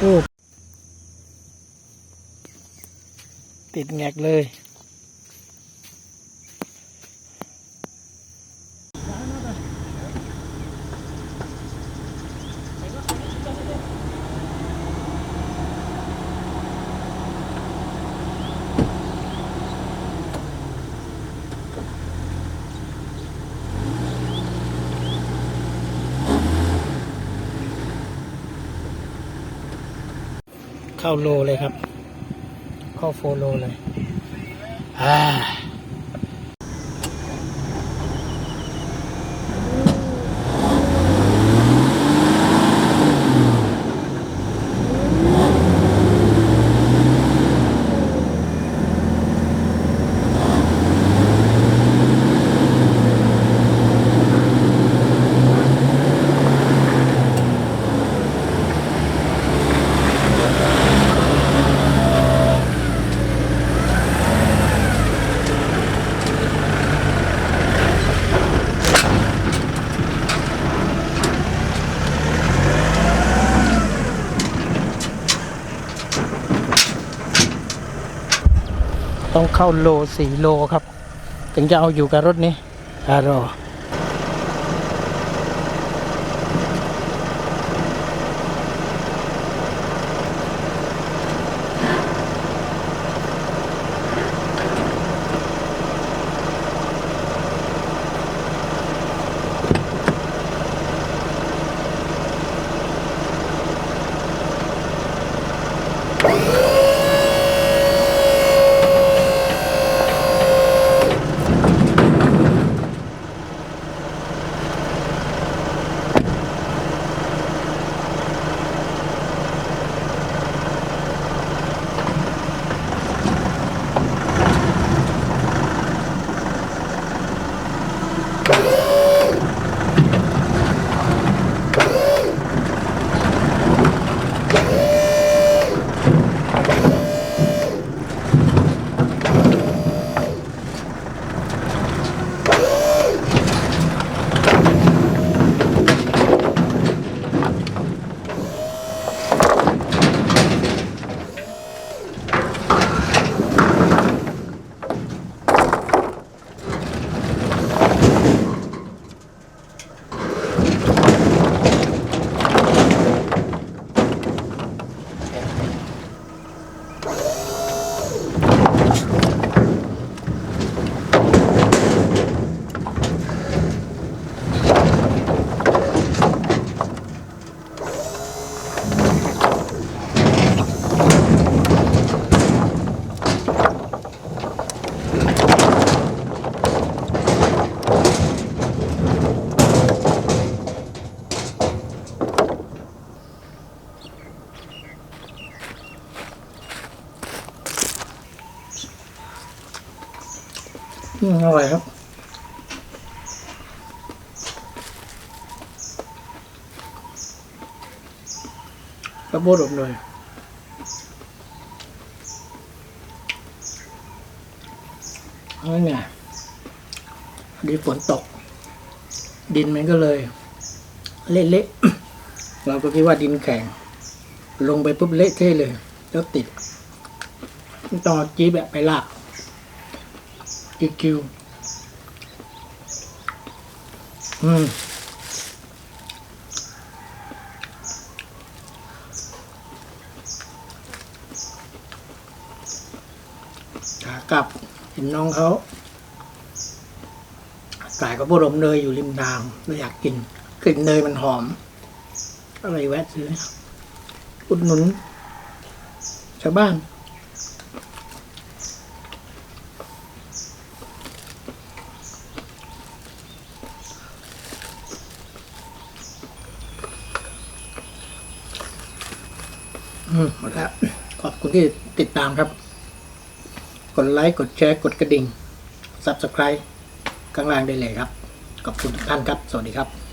โอ้ติดแงกเลย เข้าโลเลยครับ เข้าโฟโลเลย อ่า ต้องเข้าโลสี่โลครับ ถึงจะเอาอยู่กับรถนี้อารอ อืมอร่อยครับ กระโบดอบเลยเอาไงดีฝนตก ดินมันก็เลย เละๆ เราก็คิดว่าดินแข็ง ลงไปปุ๊บเละเทะเลย แล้วติด ต้องเอาจี๊บแบบไปลาก คิวคิว อืม ขากลับเห็นน้องเขาขายกระโปรงเนยอยู่ริมทางเลยอยากกิน กลิ่นเนยมันหอมอะไรแวะซื้ออุดหนุนชาวบ้าน อืมหมดแล้วขอบคุณที่ติดตามครับ กดไลค์ กดแชร์ กดกระดิ่ง Subscribe ข้างล่างได้เลยครับ ขอบคุณทุกท่านครับ สวัสดีครับ